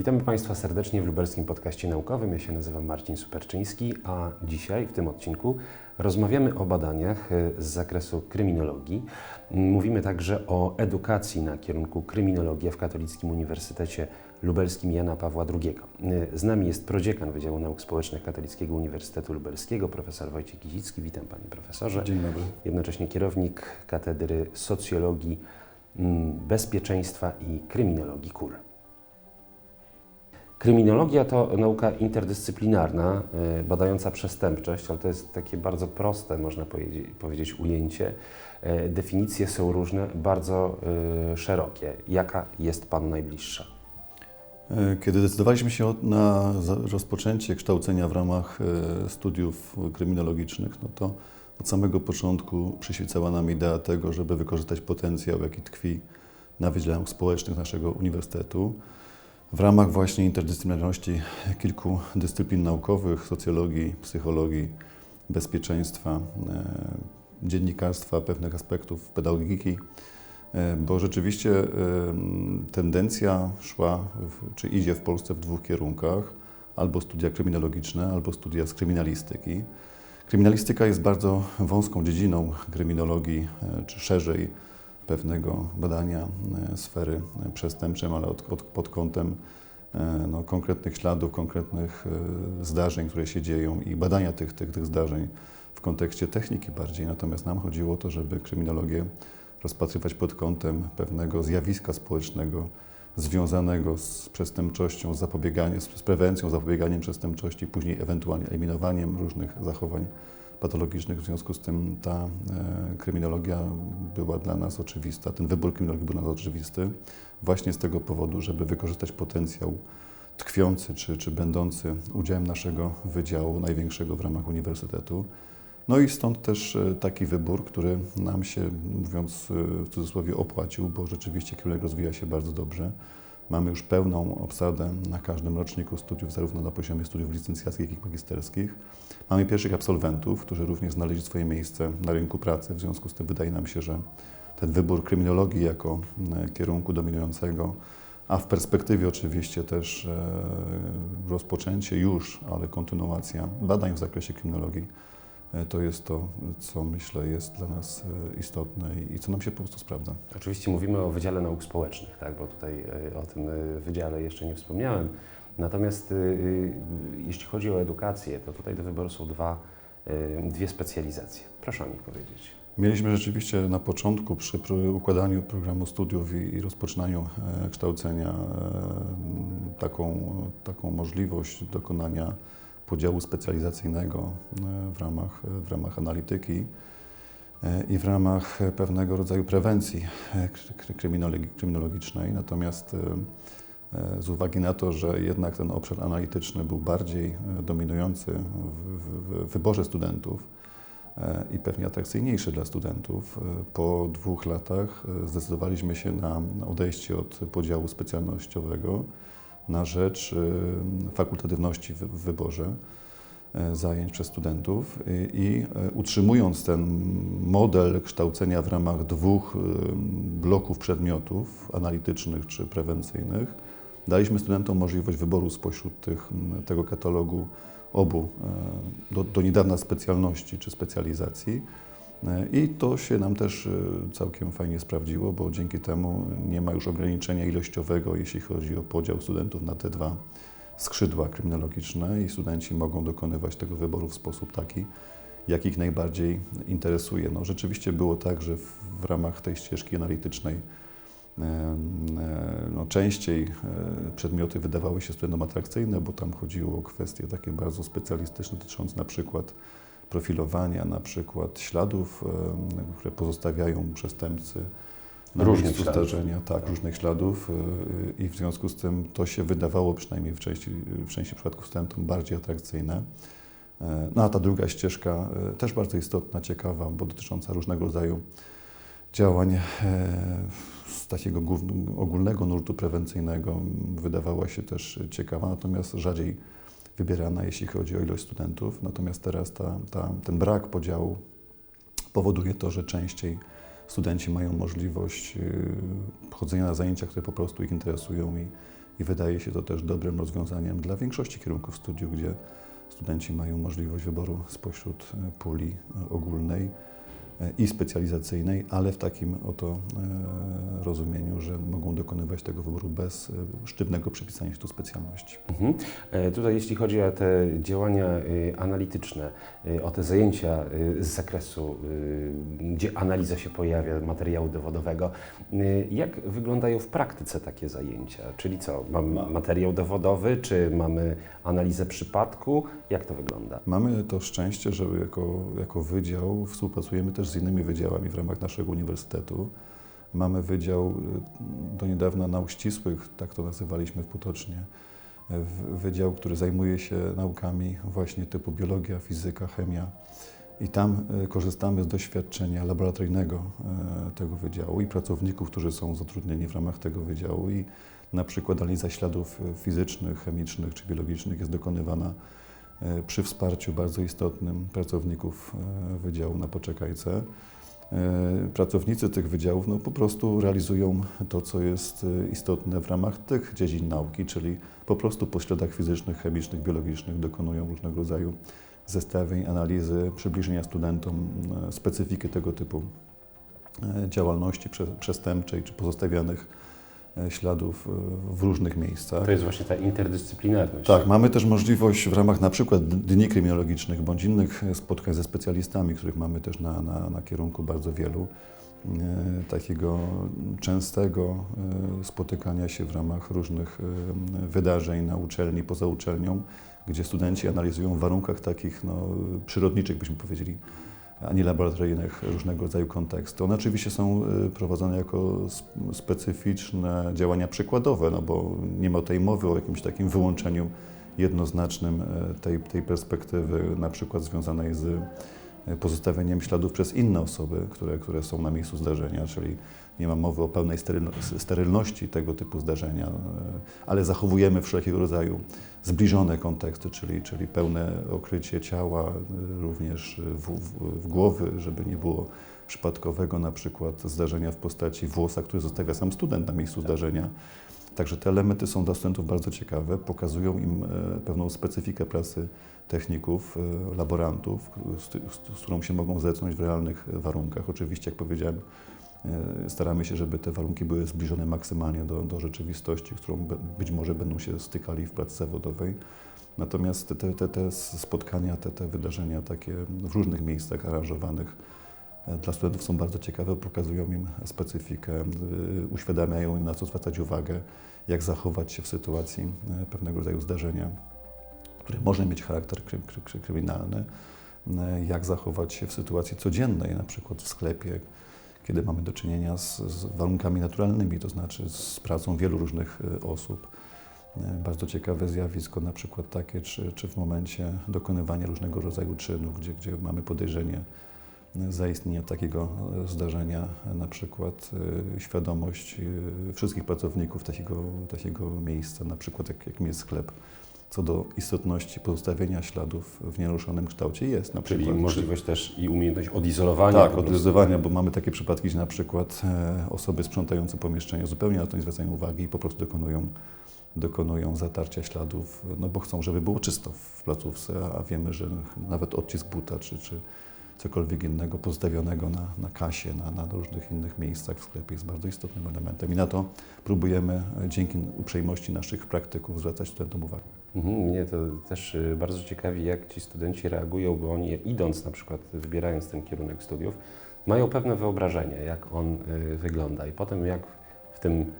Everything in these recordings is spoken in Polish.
Witamy Państwa serdecznie w lubelskim podcaście naukowym. Ja się nazywam Marcin Superczyński, a dzisiaj w tym odcinku rozmawiamy o badaniach e, z zakresu kryminologii. Mówimy także o edukacji na kierunku kryminologia w Katolickim Uniwersytecie Lubelskim Jana Pawła II. E, Z nami jest prodziekan Wydziału Nauk Społecznych Katolickiego Uniwersytetu Lubelskiego, profesor Wojciech Kizicki. Witam Panie Profesorze. Dzień dobry. Jednocześnie kierownik Katedry Socjologii, mm, Bezpieczeństwa i Kryminologii KUL. Kryminologia to nauka interdyscyplinarna, y, badająca przestępczość, ale to jest takie bardzo proste, można powiedzieć, ujęcie. Y, Definicje są różne, bardzo y, szerokie. Jaka jest Pan najbliższa? E, Kiedy decydowaliśmy się na rozpoczęcie kształcenia w ramach e, studiów kryminologicznych, no to od samego początku przyświecała nam idea tego, żeby wykorzystać potencjał, jaki tkwi na Wydziale Nauk Społecznych naszego uniwersytetu w ramach właśnie interdyscyplinarności kilku dyscyplin naukowych, socjologii, psychologii, bezpieczeństwa, e, dziennikarstwa, pewnych aspektów pedagogiki. E, Bo rzeczywiście em, tendencja szła, czy idzie w Polsce w dwóch kierunkach: albo studia kryminologiczne, albo studia z kryminalistyki. Kryminalistyka jest bardzo wąską dziedziną kryminologii, e, czy szerzej pewnego badania e, sfery e, przestępczej, ale od, od, pod kątem e, no, konkretnych śladów, konkretnych zdarzeń, które się dzieją i badania tych, tych, tych zdarzeń w kontekście techniki bardziej. Natomiast nam chodziło o to, żeby kryminologię rozpatrywać pod kątem pewnego zjawiska społecznego związanego z przestępczością, zapobieganiem, z prewencją, zapobieganiem przestępczości, później ewentualnie eliminowaniem różnych zachowań patologicznych. W związku z tym ta e, kryminologia była dla nas oczywista, ten wybór kryminologii był dla nas oczywisty, właśnie z tego powodu, żeby wykorzystać potencjał tkwiący czy, czy będący udziałem naszego wydziału, największego w ramach uniwersytetu. No i stąd też e, taki wybór, który nam się, mówiąc e, w cudzysłowie, opłacił, bo rzeczywiście kierunek rozwija się bardzo dobrze. Mamy już pełną obsadę na każdym roczniku studiów, zarówno na poziomie studiów licencjackich, jak i magisterskich. Mamy pierwszych absolwentów, którzy również znaleźli swoje miejsce na rynku pracy. W związku z tym wydaje nam się, że ten wybór kryminologii jako e, kierunku dominującego, a w perspektywie oczywiście też e, rozpoczęcie już, ale kontynuacja badań w zakresie kryminologii, to jest to, co myślę jest dla nas e, istotne i co nam się po prostu sprawdza. Oczywiście mówimy o Wydziale Nauk Społecznych, tak, bo tutaj y, o tym wydziale jeszcze nie wspomniałem. Natomiast jeśli chodzi o edukację, to tutaj do wyboru są dwa, dwie specjalizacje. Proszę o nich powiedzieć. Mieliśmy rzeczywiście na początku przy układaniu programu studiów i, rozpoczynaniu e, kształcenia e, taką, taką możliwość dokonania podziału specjalizacyjnego e, w ramach, w ramach analityki e, i w ramach pewnego rodzaju prewencji e, kry- kryminologi- kryminologicznej. Natomiast e, e, z uwagi na to, że jednak ten obszar analityczny był bardziej e, dominujący w, wyborze studentów, e, i pewnie atrakcyjniejszy dla studentów. E, Po dwóch latach e, zdecydowaliśmy się na odejście od podziału specjalnościowego na rzecz e, fakultatywności w wyborze e, zajęć przez studentów i, e, utrzymując ten model kształcenia w ramach dwóch bloków przedmiotów analitycznych czy prewencyjnych, daliśmy studentom możliwość wyboru spośród tych, tego katalogu obu do, do niedawna specjalności czy specjalizacji. E, I to się nam też e, całkiem fajnie sprawdziło, bo dzięki temu nie ma już ograniczenia ilościowego, jeśli chodzi o podział studentów na te dwa skrzydła kryminologiczne i studenci mogą dokonywać tego wyboru w sposób taki, jak ich najbardziej interesuje. No, rzeczywiście było tak, że w, w ramach tej ścieżki analitycznej em, e, no, częściej e, przedmioty wydawały się studentom atrakcyjne, bo tam chodziło o kwestie takie bardzo specjalistyczne, dotyczące na przykład profilowania, na przykład śladów, które pozostawiają przestępcy na Różnych miejscu zdarzenia, tak, różnych śladów e, i w związku z tym to się wydawało przynajmniej w części, w części przypadków studentom bardziej atrakcyjne. E, No a ta druga ścieżka e, też bardzo istotna, ciekawa, bo dotycząca różnego rodzaju działań e, z takiego ogólnego nurtu prewencyjnego wydawała się też ciekawa, natomiast rzadziej wybierana, jeśli chodzi o ilość studentów. Natomiast teraz ta, ta, ten brak podziału powoduje to, że częściej studenci mają możliwość y, chodzenia na zajęcia, które po prostu ich interesują i, i wydaje się to też dobrym rozwiązaniem dla większości kierunków studiów, gdzie studenci mają możliwość wyboru spośród e, puli e, ogólnej i specjalizacyjnej, ale w takim oto rozumieniu, że mogą dokonywać tego wyboru bez sztywnego przypisania się do specjalności. Mhm. Tutaj jeśli chodzi o te działania analityczne, o te zajęcia z zakresu, gdzie analiza się pojawia, materiału dowodowego, jak wyglądają w praktyce takie zajęcia? Czyli co, mamy materiał dowodowy, czy mamy analizę przypadku? Jak to wygląda? Mamy to szczęście, że jako, jako wydział współpracujemy też z innymi wydziałami w ramach naszego uniwersytetu. Mamy wydział y, do niedawna nauk ścisłych, tak to nazywaliśmy potocznie. Wydział, który zajmuje się naukami właśnie typu biologia, fizyka, chemia. I tam y, korzystamy z doświadczenia laboratoryjnego y, tego wydziału i pracowników, którzy są zatrudnieni w ramach tego wydziału. I na przykład analiza śladów fizycznych, chemicznych czy biologicznych jest dokonywana przy wsparciu bardzo istotnym pracowników e, Wydziału na Poczekajce. E, pracownicy tych wydziałów no, po prostu realizują to, co jest istotne w ramach tych dziedzin nauki, czyli po prostu po śladach fizycznych, chemicznych, biologicznych dokonują różnego rodzaju zestawień, analizy, przybliżenia studentom specyfiki tego typu działalności przestępczej czy pozostawianych E, śladów e, w różnych miejscach. To jest właśnie ta interdyscyplinarność. Tak, mamy też możliwość w ramach na przykład dni kryminologicznych bądź innych spotkań ze specjalistami, których mamy też na, na, na kierunku bardzo wielu, e, takiego częstego spotykania się w ramach różnych wydarzeń na uczelni, poza uczelnią, gdzie studenci analizują w warunkach takich no, przyrodniczych, byśmy powiedzieli, ani laboratoryjnych różnego rodzaju kontekstu. One oczywiście są y, prowadzone jako specyficzne działania przykładowe, no bo nie ma tutaj mowy o jakimś takim wyłączeniu jednoznacznym y, tej, tej perspektywy, na przykład związanej z y, pozostawieniem śladów przez inne osoby, które, które są na miejscu zdarzenia, czyli nie ma mowy o pełnej sterylności tego typu zdarzenia, e, ale zachowujemy wszelkiego rodzaju zbliżone konteksty, czyli, czyli pełne okrycie ciała, e, również w, w, w głowy, żeby nie było przypadkowego na przykład zdarzenia w postaci włosa, który zostawia sam student na miejscu zdarzenia. Także te elementy są dla studentów bardzo ciekawe, pokazują im e, pewną specyfikę pracy techników, laborantów, z, którą się mogą zetknąć w realnych warunkach. Oczywiście, jak powiedziałem, staramy się, żeby te warunki były zbliżone maksymalnie do, do rzeczywistości, którą być może będą się stykali w pracy zawodowej. Natomiast te, te, te spotkania, te, te wydarzenia takie w różnych miejscach aranżowanych e, dla studentów są bardzo ciekawe, pokazują im specyfikę, e, uświadamiają im na co zwracać uwagę, jak zachować się w sytuacji pewnego rodzaju zdarzenia, które może mieć charakter kry, kry, kryminalny, jak zachować się w sytuacji codziennej, na przykład w sklepie, kiedy mamy do czynienia z, z warunkami naturalnymi, to znaczy z pracą wielu różnych e, osób. E, bardzo ciekawe zjawisko, na przykład takie, czy, czy w momencie dokonywania różnego rodzaju czynów, gdzie, gdzie mamy podejrzenie e, zaistnienia takiego zdarzenia, na przykład świadomość wszystkich pracowników takiego, takiego miejsca, na przykład jak, jakim jest sklep, co do istotności pozostawienia śladów w nienaruszonym kształcie jest. Na Czyli przykład, możliwość też i umiejętność odizolowania. Tak, odizolowania, bo mamy takie przypadki, gdzie na przykład e, osoby sprzątające pomieszczenie zupełnie na to nie zwracają uwagi i po prostu dokonują, dokonują zatarcia śladów, no bo chcą, żeby było czysto w placówce, a wiemy, że nawet odcisk buta czy, czy cokolwiek innego pozostawionego na, na kasie, na, na różnych innych miejscach w sklepie jest bardzo istotnym elementem i na to próbujemy e, dzięki uprzejmości naszych praktyków zwracać studentom uwagę. Mhm, mnie to też y, bardzo ciekawi, jak ci studenci reagują, bo oni idąc na przykład, wybierając ten kierunek studiów, mają pewne wyobrażenie, jak on y, wygląda i potem jak w tym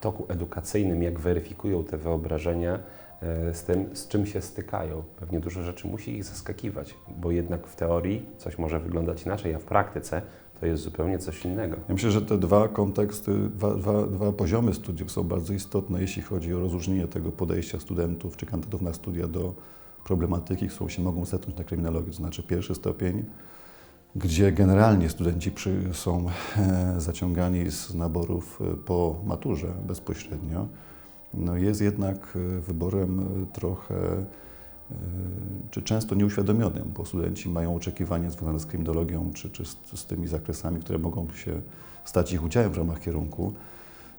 toku edukacyjnym, jak weryfikują te wyobrażenia, E, z tym, z czym się stykają. Pewnie dużo rzeczy musi ich zaskakiwać, bo jednak w teorii coś może wyglądać inaczej, a w praktyce to jest zupełnie coś innego. Ja myślę, że te dwa konteksty, dwa, dwa, dwa poziomy studiów są bardzo istotne, jeśli chodzi o rozróżnienie tego podejścia studentów czy kandydatów na studia do problematyki, którą się mogą zetknąć na kryminologii. To znaczy pierwszy stopień, gdzie generalnie studenci przy, są e, zaciągani z naborów e, po maturze bezpośrednio no jest jednak e, wyborem trochę czy często nieuświadomionym, bo studenci mają oczekiwania związane z kryminologią czy, czy z, z, tymi zakresami, które mogą się stać ich udziałem w ramach kierunku.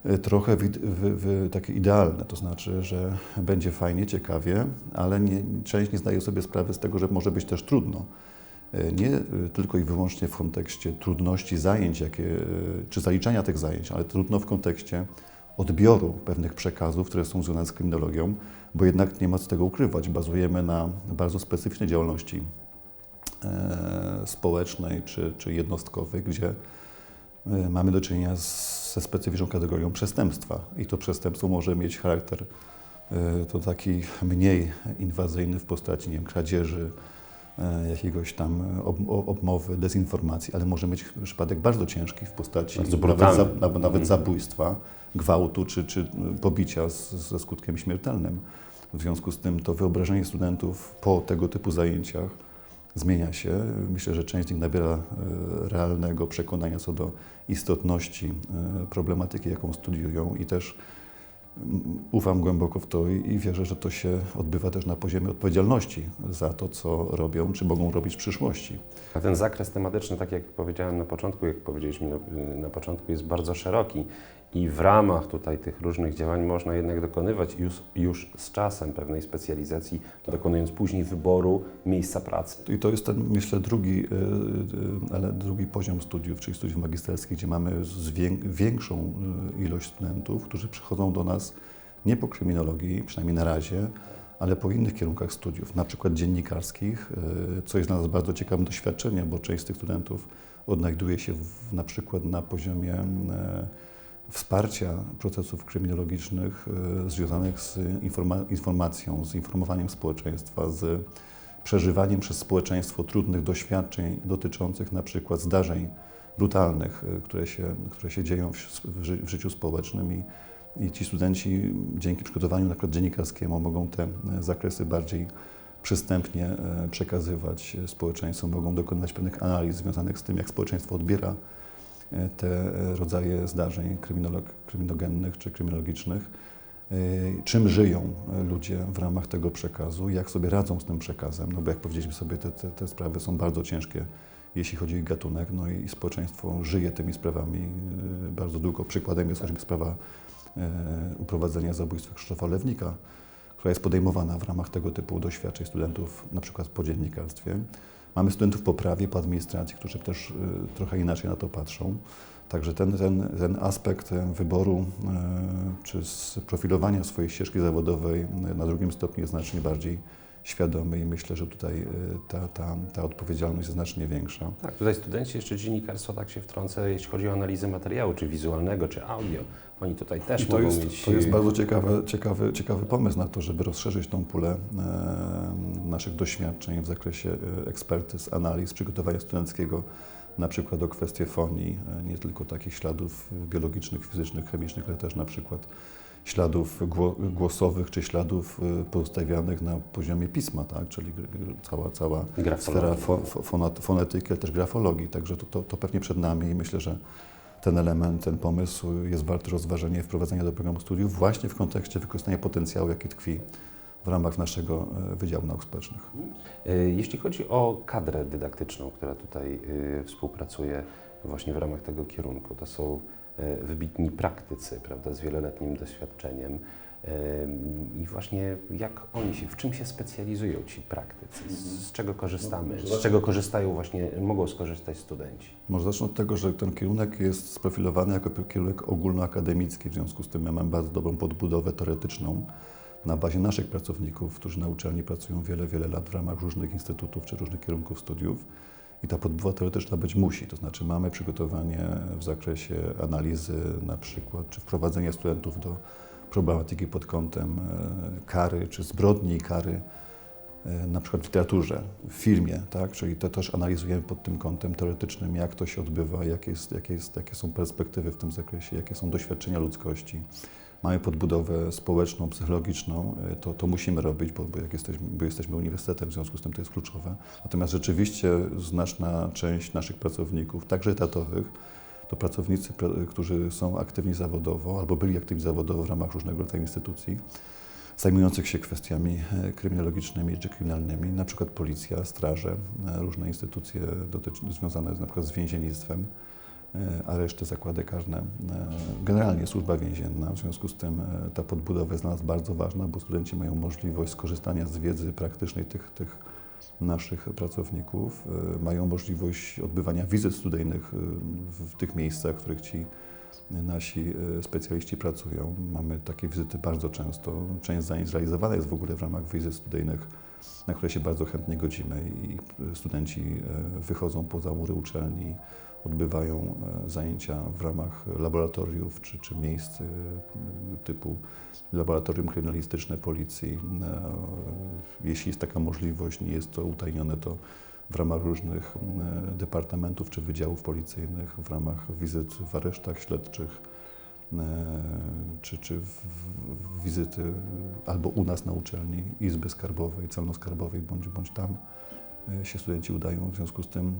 y, trochę wi- wy- wy- takie idealne, to znaczy, że będzie fajnie, ciekawie, ale nie, część nie zdaje sobie sprawy z tego, że może być też trudno. Y, Nie y, tylko i wyłącznie w kontekście trudności zajęć, jakie, y, czy zaliczania tych zajęć, ale trudno w kontekście odbioru pewnych przekazów, które są związane z kryminologią, bo jednak nie ma co tego ukrywać. Bazujemy na bardzo specyficznej działalności e, społecznej czy, czy jednostkowej, gdzie e, mamy do czynienia z, ze specyficzną kategorią przestępstwa. I to przestępstwo może mieć charakter e, to taki mniej inwazyjny w postaci nie wiem, kradzieży, jakiegoś tam ob, obmowy, dezinformacji, ale może mieć przypadek bardzo ciężki w postaci Bardzo nawet, za, nawet, nawet Mhm. zabójstwa, gwałtu czy, czy pobicia z, ze skutkiem śmiertelnym. W związku z tym to wyobrażenie studentów po tego typu zajęciach zmienia się. Myślę, że część z nich nabiera e, realnego przekonania co do istotności e, problematyki, jaką studiują i też ufam głęboko w to i wierzę, że to się odbywa też na poziomie odpowiedzialności za to, co robią, czy mogą robić w przyszłości. A ten zakres tematyczny, tak jak powiedziałem na początku, jak powiedzieliśmy na, na początku, jest bardzo szeroki i w ramach tutaj tych różnych działań można jednak dokonywać już, już z czasem pewnej specjalizacji, dokonując później wyboru miejsca pracy. I to jest ten, myślę, drugi, e, e, ale drugi poziom studiów, czyli studiów magisterskich, gdzie mamy większą e, ilość studentów, którzy przychodzą do nas nie po kryminologii, przynajmniej na razie, ale po innych kierunkach studiów, na przykład dziennikarskich, co jest dla nas bardzo ciekawym doświadczeniem, bo część z tych studentów odnajduje się w, na przykład na poziomie wsparcia procesów kryminologicznych e, związanych z informa- informacją, z informowaniem społeczeństwa, z przeżywaniem przez społeczeństwo trudnych doświadczeń dotyczących na przykład zdarzeń brutalnych, y, które się, które się dzieją w, ży- w życiu społecznym i, i ci studenci dzięki przygotowaniu na przykład dziennikarskiemu mogą te e, zakresy bardziej przystępnie przekazywać społeczeństwu, mogą dokonywać pewnych analiz związanych z tym, jak społeczeństwo odbiera te e, rodzaje zdarzeń kryminogennych czy kryminologicznych y, czym żyją y, ludzie w ramach tego przekazu, jak sobie radzą z tym przekazem, no bo jak powiedzieliśmy sobie, te, te, te sprawy są bardzo ciężkie, jeśli chodzi o ich gatunek, no i społeczeństwo żyje tymi sprawami bardzo długo. Przykładem jest choćby sprawa uprowadzenia zabójstwa Krzysztofa Lewnika, która jest podejmowana w ramach tego typu doświadczeń studentów, na przykład po dziennikarstwie. Mamy studentów po prawie, po administracji, którzy też y, trochę inaczej na to patrzą. Także ten, ten, ten aspekt e, wyboru e, czy sprofilowania swojej ścieżki zawodowej e, na drugim stopniu jest znacznie bardziej świadomy i myślę, że tutaj e, ta, ta, ta odpowiedzialność jest znacznie większa. Tak, tutaj studenci jeszcze dziennikarstwa tak się wtrącę, jeśli chodzi o analizę materiału, czy wizualnego, czy audio. Oni tutaj też I to mogą jest, mieć... to jest bardzo ciekawy, ciekawy, ciekawy pomysł na to, żeby rozszerzyć tą pulę e, naszych doświadczeń w zakresie e, ekspertyz, analiz, przygotowania studenckiego, na przykład o kwestie fonii, e, nie tylko takich śladów biologicznych, fizycznych, chemicznych, ale też na przykład śladów gło- głosowych czy śladów e, pozostawianych na poziomie pisma, tak? czyli cała, cała sfera fo, fonetyki, ale też grafologii. Także to, to, to pewnie przed nami i myślę, że ten element, ten pomysł jest warty rozważenia i wprowadzenia do programu studiów właśnie w kontekście wykorzystania potencjału, jaki tkwi w ramach naszego e, Wydziału Nauk Społecznych. E, Jeśli chodzi o kadrę dydaktyczną, która tutaj współpracuje właśnie w ramach tego kierunku, to są wybitni praktycy, prawda, z wieloletnim doświadczeniem. E, I właśnie jak oni się, w czym się specjalizują ci praktycy? Z, z czego korzystamy? Z czego korzystają właśnie, mogą skorzystać studenci? Może zacznę od tego, że ten kierunek jest sprofilowany jako kierunek ogólnoakademicki, w związku z tym ja mam bardzo dobrą podbudowę teoretyczną na bazie naszych pracowników, którzy na uczelni pracują wiele, wiele lat w ramach różnych instytutów czy różnych kierunków studiów. I ta podbudowa teoretyczna być musi, to znaczy mamy przygotowanie w zakresie analizy na przykład, czy wprowadzenia studentów do problematyki pod kątem e, kary, czy zbrodni i kary, e, na przykład w literaturze, w filmie, tak? czyli to też analizujemy pod tym kątem teoretycznym, jak to się odbywa, jakie, jest, jakie, jest, jakie są perspektywy w tym zakresie, jakie są doświadczenia ludzkości. Mamy podbudowę społeczną, psychologiczną, e, to, to musimy robić, bo, bo, jak jesteśmy, bo jesteśmy uniwersytetem, w związku z tym to jest kluczowe. Natomiast rzeczywiście znaczna część naszych pracowników, także etatowych, to pracownicy, pra- którzy są aktywni zawodowo albo byli aktywni zawodowo w ramach różnego rodzaju instytucji, zajmujących się kwestiami e, kryminologicznymi czy kryminalnymi, na przykład policja, straże, e, różne instytucje związane z, na przykład z więziennictwem, a resztę zakłady karne. Generalnie służba więzienna, w związku z tym ta podbudowa jest dla nas bardzo ważna, bo studenci mają możliwość skorzystania z wiedzy praktycznej tych, tych naszych pracowników, mają możliwość odbywania wizyt studyjnych w tych miejscach, w których ci nasi specjaliści pracują. Mamy takie wizyty bardzo często. Część zajęć realizowana jest w ogóle w ramach wizyt studyjnych, na które się bardzo chętnie godzimy i studenci wychodzą poza mury uczelni, odbywają e, zajęcia w ramach laboratoriów czy, czy miejsc e, typu laboratorium kryminalistyczne policji. E, jeśli jest taka możliwość, nie jest to utajnione, to w ramach różnych departamentów czy wydziałów policyjnych, w ramach wizyt w aresztach śledczych, czy, czy w, w wizyty albo u nas na uczelni Izby Skarbowej, Celno-Skarbowej, bądź, bądź tam się studenci udają, w związku z tym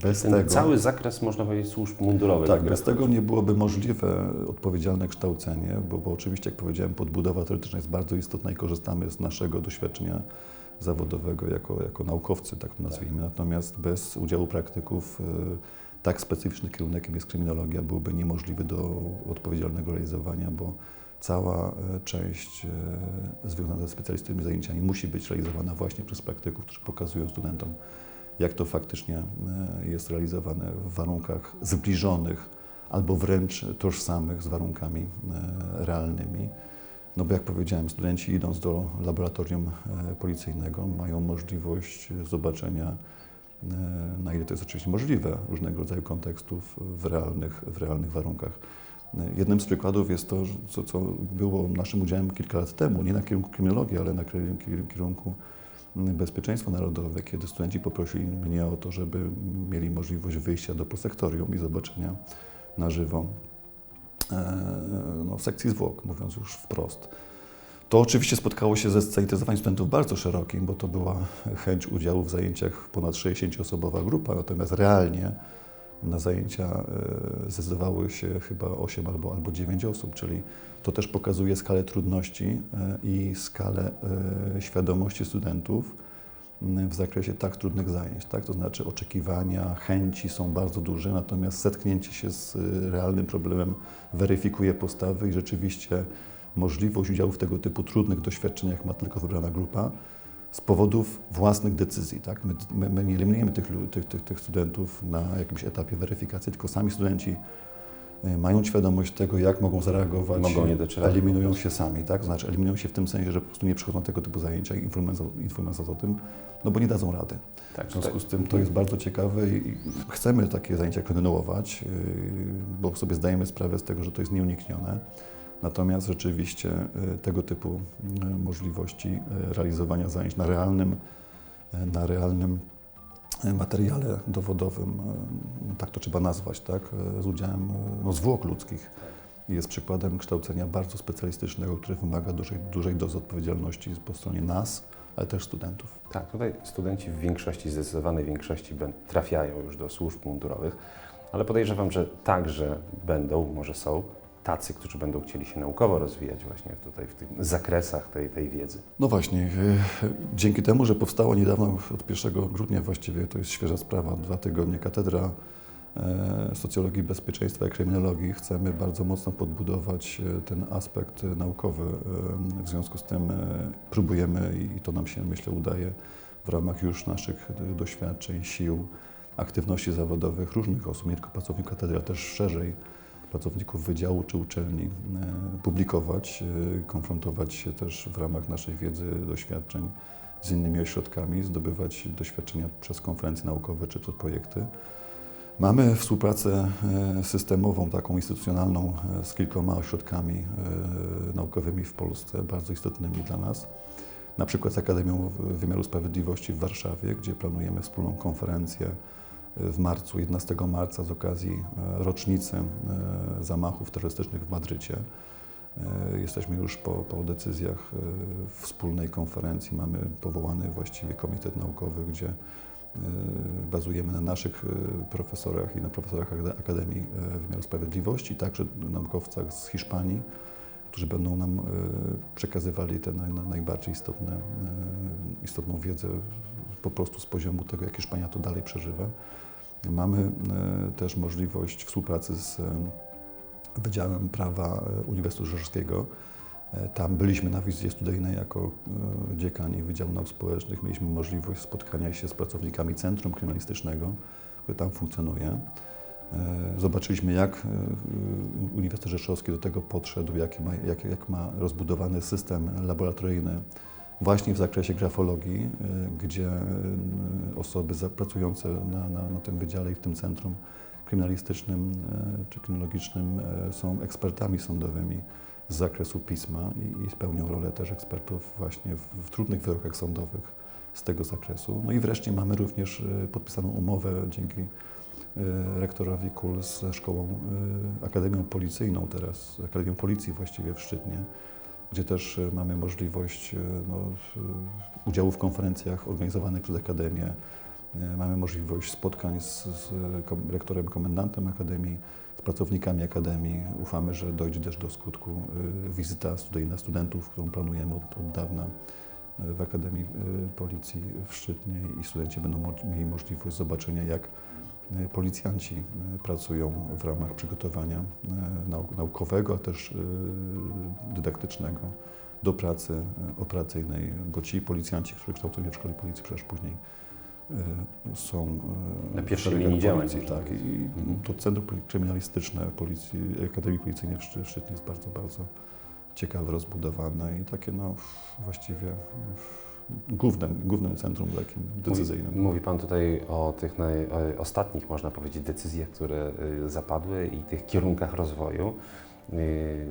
e, bez Ten tego... cały zakres, można powiedzieć, służb mundurowych. Tak, bez tego nie byłoby możliwe odpowiedzialne kształcenie, bo, bo oczywiście, jak powiedziałem, podbudowa teoretyczna jest bardzo istotna i korzystamy z naszego doświadczenia zawodowego jako, jako naukowcy, tak to nazwijmy. Natomiast bez udziału praktyków e, tak specyficzny kierunek, jakim jest kryminologia, byłby niemożliwy do odpowiedzialnego realizowania, bo cała e, część e, związana ze specjalistycznymi zajęciami musi być realizowana właśnie przez praktyków, którzy pokazują studentom, jak to faktycznie e, jest realizowane w warunkach zbliżonych albo wręcz tożsamych z warunkami realnymi. No bo jak powiedziałem, studenci idąc do laboratorium policyjnego mają możliwość zobaczenia, na ile to jest oczywiście możliwe, różnego rodzaju kontekstów w realnych, w realnych warunkach. Jednym z przykładów jest to, co, co było naszym udziałem kilka lat temu, nie na kierunku kryminologii, ale na kierunku bezpieczeństwo narodowe, kiedy studenci poprosili mnie o to, żeby mieli możliwość wyjścia do posektorium i zobaczenia na żywo e, no, sekcji zwłok, mówiąc już wprost. To oczywiście spotkało się ze zainteresowaniem studentów bardzo szerokim, bo to była chęć udziału w zajęciach ponad 60-osobowa grupa, natomiast realnie na zajęcia e, zdecydowały się chyba 8 albo, albo 9 osób, czyli to też pokazuje skalę trudności e, i skalę e, świadomości studentów w zakresie tak trudnych zajęć. Tak? To znaczy oczekiwania, chęci są bardzo duże, natomiast zetknięcie się z realnym problemem weryfikuje postawy i rzeczywiście możliwość udziału w tego typu trudnych doświadczeniach ma tylko wybrana grupa z powodów własnych decyzji. Tak? My, my, my nie eliminujemy tych, tych, tych, tych studentów na jakimś etapie weryfikacji, tylko sami studenci y, mają świadomość tego, jak mogą zareagować, mogą nie eliminują się sami, tak? Znaczy eliminują się w tym sensie, że po prostu nie przychodzą tego typu zajęcia i informując o tym, no bo nie dadzą rady. Tak, w związku z tym to jest bardzo ciekawe i chcemy takie zajęcia kontynuować, y, bo sobie zdajemy sprawę z tego, że to jest nieuniknione. Natomiast rzeczywiście e, tego typu e, możliwości e, realizowania zajęć na realnym, na realnym materiale dowodowym, tak to trzeba nazwać, tak, z udziałem no, zwłok ludzkich, jest przykładem kształcenia bardzo specjalistycznego, które wymaga dużej, dużej dozy odpowiedzialności po stronie nas, ale też studentów. Tak, tutaj studenci w większości, zdecydowanej większości trafiają już do służb mundurowych, ale podejrzewam, że także będą, może są tacy, którzy będą chcieli się naukowo rozwijać właśnie tutaj w tych zakresach tej, tej wiedzy. No właśnie, e, dzięki temu, że powstała niedawno, od 1 grudnia właściwie, to jest świeża sprawa, dwa tygodnie, katedra e, socjologii bezpieczeństwa i kryminologii, chcemy bardzo mocno podbudować e, ten aspekt naukowy. W związku z tym próbujemy i to nam się, myślę, udaje w ramach już naszych doświadczeń, sił, aktywności zawodowych różnych osób, nie tylko pracowników katedry, ale też szerzej pracowników wydziału czy uczelni e, publikować, e, konfrontować się też w ramach naszej wiedzy, doświadczeń z innymi ośrodkami, zdobywać doświadczenia przez konferencje naukowe czy przez projekty. Mamy współpracę e, systemową, taką instytucjonalną z kilkoma ośrodkami naukowymi w Polsce, bardzo istotnymi dla nas. Na przykład z Akademią Wymiaru Sprawiedliwości w Warszawie, gdzie planujemy wspólną konferencję w marcu, 11 marca z okazji e, rocznicy e, zamachów terrorystycznych w Madrycie. E, jesteśmy już po, po decyzjach wspólnej konferencji. Mamy powołany właściwie komitet naukowy, gdzie bazujemy na naszych profesorach i na profesorach Akademii Wymiaru Sprawiedliwości, także naukowcach z Hiszpanii, którzy będą nam przekazywali tę najbardziej istotne, istotną wiedzę po prostu z poziomu tego, jak Hiszpania to dalej przeżywa. Mamy e, też możliwość współpracy z e, Wydziałem Prawa e, Uniwersytetu Rzeszowskiego. Tam byliśmy na wizycie studyjnej jako dziekani Wydziału Nauk Społecznych. Mieliśmy możliwość spotkania się z pracownikami Centrum Kryminalistycznego, które tam funkcjonuje. Zobaczyliśmy, jak Uniwersytet Rzeszowski do tego podszedł, jaki ma, jak, jak ma rozbudowany system laboratoryjny właśnie w zakresie grafologii, e, gdzie e, osoby pracujące na, na, na tym wydziale i w tym centrum kryminalistycznym e, czy kryminologicznym są ekspertami sądowymi z zakresu pisma i, i spełnią rolę też ekspertów właśnie w, w trudnych wyrokach sądowych z tego zakresu. No i wreszcie mamy również podpisaną umowę dzięki rektorowi KUL ze szkołą, Akademią Policyjną teraz, Akademią Policji właściwie w Szczytnie, gdzie też e, mamy możliwość e, no, udziału w konferencjach organizowanych przez Akademię. E, Mamy możliwość spotkań z, z rektorem, komendantem Akademii, z pracownikami Akademii. Ufamy, że dojdzie też do skutku wizyta studyjna studentów, którą planujemy od, od dawna w Akademii Policji w Szczytnie i studenci będą mieli możliwość zobaczenia, jak policjanci e, pracują w ramach przygotowania e, nauk- naukowego, a też e, dydaktycznego do pracy e, operacyjnej, bo ci policjanci, którzy kształtują w szkole policji, przecież później e, są e, Na pierwszej linii działań, tak. I Mhm. to Centrum Kryminalistyczne Policji, Akademii Policyjnej w Szczytnie jest bardzo, bardzo ciekawe, rozbudowane i takie no właściwie głównym, głównym centrum takim decyzyjnym. Mówi, mówi Pan tutaj o tych naj, o ostatnich, można powiedzieć, decyzjach, które y, zapadły i tych kierunkach rozwoju y,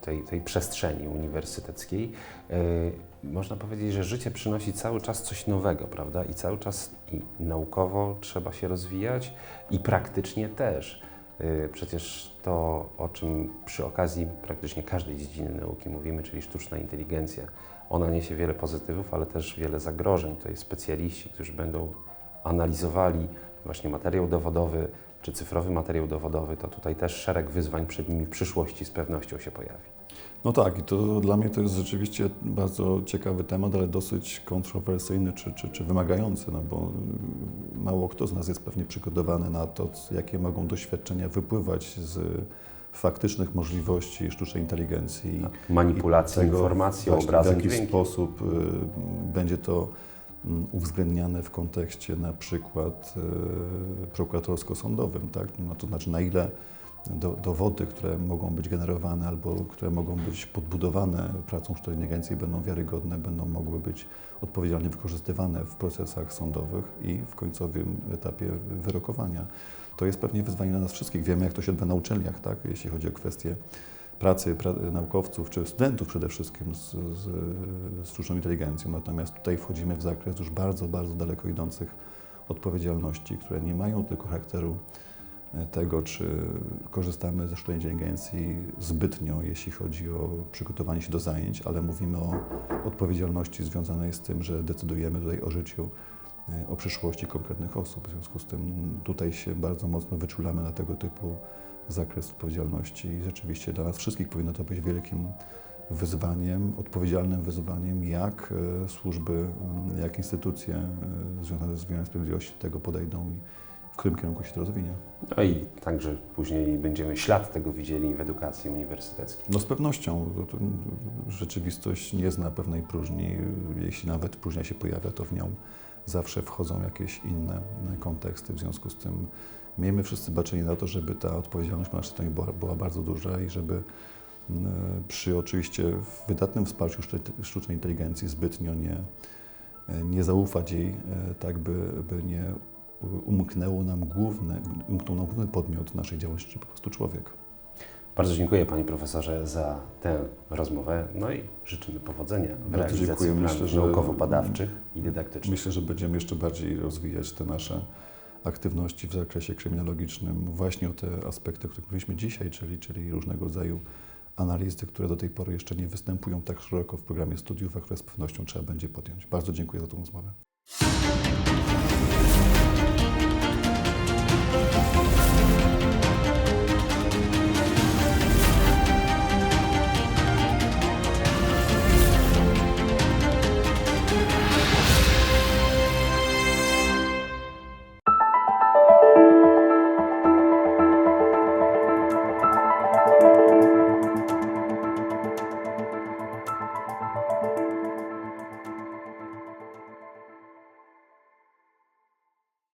tej, tej przestrzeni uniwersyteckiej. Y, Można powiedzieć, że życie przynosi cały czas coś nowego, prawda? I cały czas i naukowo trzeba się rozwijać i praktycznie też. Y, Przecież to, o czym przy okazji praktycznie każdej dziedziny nauki mówimy, czyli sztuczna inteligencja, ona niesie wiele pozytywów, ale też wiele zagrożeń. Tutaj specjaliści, którzy będą analizowali właśnie materiał dowodowy czy cyfrowy materiał dowodowy, to tutaj też szereg wyzwań przed nimi w przyszłości z pewnością się pojawi. No tak, i to dla mnie to jest rzeczywiście bardzo ciekawy temat, ale dosyć kontrowersyjny czy, czy, czy wymagający, no bo mało kto z nas jest pewnie przygotowany na to, jakie mogą doświadczenia wypływać z faktycznych możliwości sztucznej inteligencji. Manipulacja i tego informacją, obrazem, W jaki dźwiękiem. sposób y, będzie to mm, uwzględniane w kontekście na przykład y, prokuratorsko-sądowym, tak? No, to znaczy na ile do, dowody, które mogą być generowane albo które mogą być podbudowane pracą sztucznej inteligencji będą wiarygodne, będą mogły być odpowiedzialnie wykorzystywane w procesach sądowych i w końcowym etapie wyrokowania. To jest pewnie wyzwanie dla nas wszystkich. Wiemy, jak to się odbywa na uczelniach, tak? jeśli chodzi o kwestie pracy pra, naukowców czy studentów przede wszystkim z, z, z sztuczną inteligencją. Natomiast tutaj wchodzimy w zakres już bardzo, bardzo daleko idących odpowiedzialności, które nie mają tylko charakteru tego, czy korzystamy ze sztucznej inteligencji zbytnio, jeśli chodzi o przygotowanie się do zajęć, ale mówimy o odpowiedzialności związanej z tym, że decydujemy tutaj o życiu, e, o przyszłości konkretnych osób. W związku z tym tutaj się bardzo mocno wyczulamy na tego typu zakres odpowiedzialności i rzeczywiście dla nas wszystkich powinno to być wielkim wyzwaniem, odpowiedzialnym wyzwaniem, jak e, służby, jak instytucje e, związane z wymiarem sprawiedliwości do tego podejdą którym kierunku się to rozwinie. No i także później będziemy ślad tego widzieli w edukacji uniwersyteckiej. No z pewnością to, rzeczywistość nie zna pewnej próżni. Jeśli nawet próżnia się pojawia, to w nią zawsze wchodzą jakieś inne konteksty. W związku z tym miejmy wszyscy baczenie na to, żeby ta odpowiedzialność po naszej stronie była, była bardzo duża i żeby m, przy oczywiście wydatnym wsparciu sztucznej- sztucznej inteligencji zbytnio nie, nie zaufać jej, e, tak by, by nie umknęło nam główne, umknął nam główny podmiot naszej działalności, po prostu człowiek. Bardzo dziękuję Panie Profesorze za tę rozmowę, no i życzymy powodzenia w Bardzo realizacji dziękuję. planów naukowo-badawczych i dydaktycznych. Myślę, że będziemy jeszcze bardziej rozwijać te nasze aktywności w zakresie kryminologicznym, właśnie o te aspekty, o których mówiliśmy dzisiaj, czyli, czyli różnego rodzaju analizy, które do tej pory jeszcze nie występują tak szeroko w programie studiów, a które z pewnością trzeba będzie podjąć. Bardzo dziękuję za tę rozmowę.